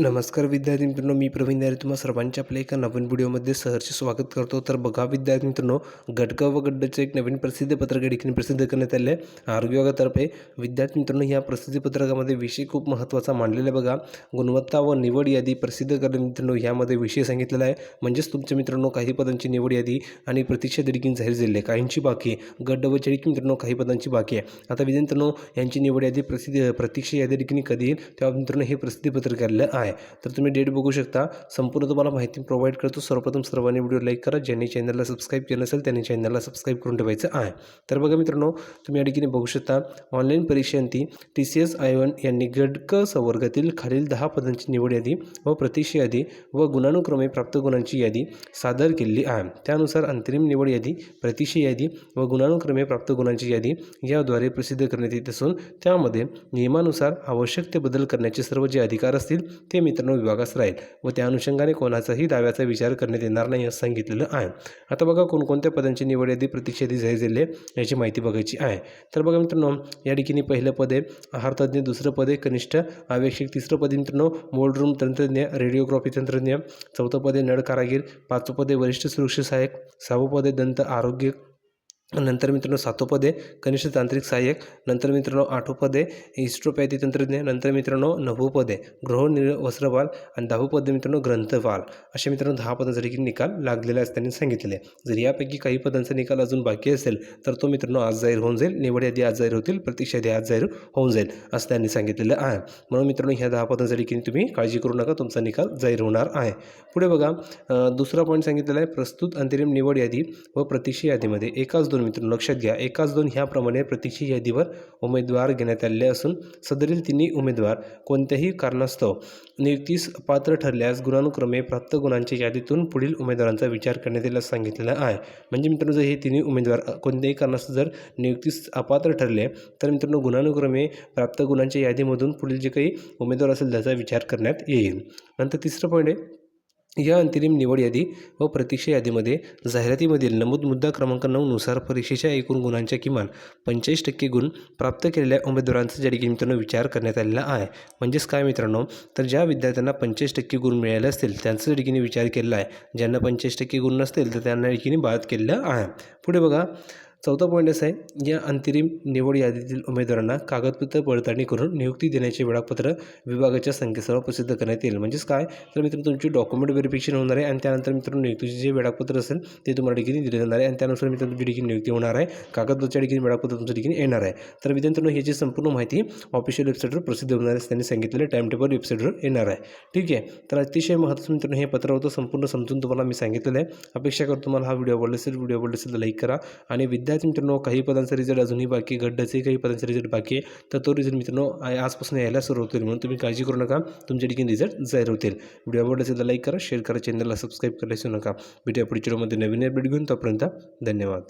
नमस्कार विद्यार्थी मित्रांनो मी प्रवीण दारे तुम्हा सर्वांच्या आपल्या एका नवीन व्हिडिओमध्ये सहर्ष स्वागत करतो. तर बघा विद्यार्थी मित्रांनो गटगाव व गड्डचं एक नवीन प्रसिद्ध पत्रक या ठिकाणी प्रसिद्ध करण्यात आले आहे. आरोग्य विभागातर्फे विद्यार्थी मित्रांनो या प्रसिद्धी पत्रकामध्ये विषय खूप महत्त्वाचा मांडलेला आहे बघा. गुणवत्ता व निवड यादी प्रसिद्ध करणे मित्रांनो ह्यामध्ये विषय सांगितलेला आहे. म्हणजेच तुमच्या मित्रांनो काही पदांची निवड यादी आणि प्रतीक्षा देखील जाहीर झालेली आहे. काहींची बाकी आहे. गड्ड व चळीक मित्रांनो काही पदांची बाकी आहे. आता विद्यार्थ्यांनो यांची निवड यादी प्रसिद्ध प्रतीक्षा यादी ठिकाणी कधी येईल? तेव्हा मित्रांनो हे प्रसिद्धी पत्रक आलेलं आहे. तर तुम्ही डेट बघू शकता. संपूर्ण तुम्हाला माहिती प्रोव्हाइड करतो. सर्वप्रथम सर्वांनी व्हिडिओ लाईक करा. ज्यांनी चॅनलला सबस्क्राईब केलं असेल त्यांनी चॅनलला सबस्क्राईब करून ठेवायचं आहे. तर बघा मित्रांनो तुम्ही या ठिकाणी बघू शकता. Online परीक्षांती T C S I one यांनी गडक संवर्गातील खालील दहा पदांची निवड यादी व प्रतीक्षा यादी व गुणानुक्रमे प्राप्त गुणांची यादी सादर केलेली आहे. त्यानुसार अंतरिम निवड यादी प्रतीक्षा यादी व गुणानुक्रमे प्राप्त गुणांची यादी याद्वारे प्रसिद्ध करण्यात येत असून त्यामध्ये नियमानुसार आवश्यक ते बदल करण्याचे सर्व जे अधिकार असतील ते मित्रांनो विभागास राहील. व त्या अनुषंगाने कोणाचाही दाव्याचा विचार करण्यात येणार नाही असं सांगितलेलं आहे. आता बघा कोणकोणत्या पदांची निवड यादी प्रतीक्षा यादी जाहीर झाली आहे याची माहिती बघायची आहे. तर बघा मित्रांनो या ठिकाणी पहिलं पद आहे आहारतज्ञ दुसरं पद आहे कनिष्ठ आवश्यक तिसरं पद मित्रांनो मोल्डरूम तंत्रज्ञ रेडिओग्राफी तंत्रज्ञ चौथं पद आहे नळ कारागीर पाचवं पद आहे वरिष्ठ सुरक्षा सहाय्यक सहावं पद आहे दंत आरोग्य नंतर मित्रांनो सातोपदे कनिष्ठ तांत्रिक सहाय्यक नंतर मित्रांनो आठोपदे पद इस्ट्रोपॅथी तंत्रज्ञ नंतर मित्रांनो नवोपदे गृहनिर वस्त्रपाल आणि दहावं मित्रांनो ग्रंथपाल अशा मित्रांनो दहा पदांसाठी निकाल लागलेला असं त्यांनी सांगितले जर यापैकी काही पदांचा निकाल अजून बाकी असेल तर तो मित्रांनो आज जाहीर होऊन जाईल निवड यादी आज जाहीर होतील प्रतीक्षा यादी आज जाहीर होऊन जाईल असं त्यांनी सांगितलेलं आहे. म्हणून मित्रांनो ह्या दहा पदांचा देखील तुम्ही काळजी करू नका तुमचा निकाल जाहीर होणार आहे. पुढे बघा दुसरा पॉईंट सांगितलेला आहे प्रस्तुत अंतरिम निवड यादी व प्रतीक्षा यादीमध्ये एकाच दोन मित्रांनो लक्षात घ्या. एकाच दोन ह्याप्रमाणे प्रतीक्षा यादीवर उमेदवार घेण्यात आलेले असून सदरील तिन्ही उमेदवार कोणत्याही कारणास्तव नियुक्तीस पात्र ठरल्यास गुणानुक्रमे प्राप्त गुणांच्या यादीतून पुढील उमेदवारांचा विचार करण्यात येईल सांगितलेला सांगितलेलं आहे. म्हणजे मित्रांनो जर हे तिन्ही उमेदवार कोणत्याही कारणास्तव जर नियुक्तीस अपात्र ठरले तर मित्रांनो गुणानुक्रमे प्राप्त गुणांच्या यादीमधून पुढील जे काही उमेदवार असेल त्याचा विचार करण्यात येईल. नंतर तिसरं पॉईंट आहे. या अंतरिम निवड यादी व प्रतीक्षा यादीमध्ये जाहिरातीमधील नमूद मुद्दा क्रमांक नऊनुसार परीक्षेच्या एकूण गुणांच्या किमान पंचेचाळीस टक्के गुण प्राप्त केलेल्या उमेदवारांचा ज्या ठिकाणी मित्रांनो विचार करण्यात आलेला आहे. म्हणजेच काय मित्रांनो? तर ज्या विद्यार्थ्यांना पंचेचाळीस टक्के गुण मिळाले असतील त्यांचा ठिकाणी विचार केलेला आहे. ज्यांना पंचेचाळीस टक्के गुण नसतील तर त्यांना ठिकाणी बाद केलेलं आहे. पुढे बघा. चौथा पॉईंट असा आहे या अंतरिम निवड यादीतील उमेदवारांना कागदपत्र पडताळणी करून नियुक्ती देण्याचे वेळापत्र विभागाच्या संकेतस्थळावर प्रसिद्ध करण्यात येईल. म्हणजेच काय? तर मित्रांनो तुमची डॉक्युमेंट व्हेरिफिकेशन होणार आहे आणि त्यानंतर मित्रांनो नियुक्तीचे जे वेळापत्र असेल ते तुम्हाला ठिकाणी दिले जाणार आहे आणि त्यानुसार मित्रांनो तुमची ठिकाणी नियुक्ती होणार आहे. कागदपत्राच्या ठिकाणी वेळापत्र तुमच्या ठिकाणी येणार आहे. तर मित्रांनो ह्याची संपूर्ण माहिती ऑफिशियल वेबसाईटवर प्रसिद्ध होणार आहे त्यांनी सांगितलेलं टाइम टेबल वेबसाईटवर येणार आहे. ठीक आहे? तर अतिशय महत्त्वाचं मित्रांनो हे पत्र होतं संपूर्ण समजून तुम्हाला मी सांगितलेलं आहे. अपेक्षा करतो तुम्हाला हा व्हिडिओ आवडला असेल व्हिडिओ आवडला असेल तर लाईक करा आणि विद्या विद्यार्थी मित्रांनो काही पदांचा रिझल्ट अजूनही बाकी आहे, गड्डाचे काही पदांचा रिझल्ट बाकी आहे. तर तो रिझल्ट मित्रांनो आजपासून यायला सुरू होतील. म्हणून तुम्ही काळजी करू नका. तुमच्या ठिकाणी रिझल्ट जाहीर होतील. व्हिडिओ आवडला असेल तर लाईक करा शेअर करा चॅनलला सबस्क्राईब करायला नका. व्हिडिओ पुढच्या व्हिडिओमध्ये. नवीन अपडेट घेऊन तोपर्यंत धन्यवाद.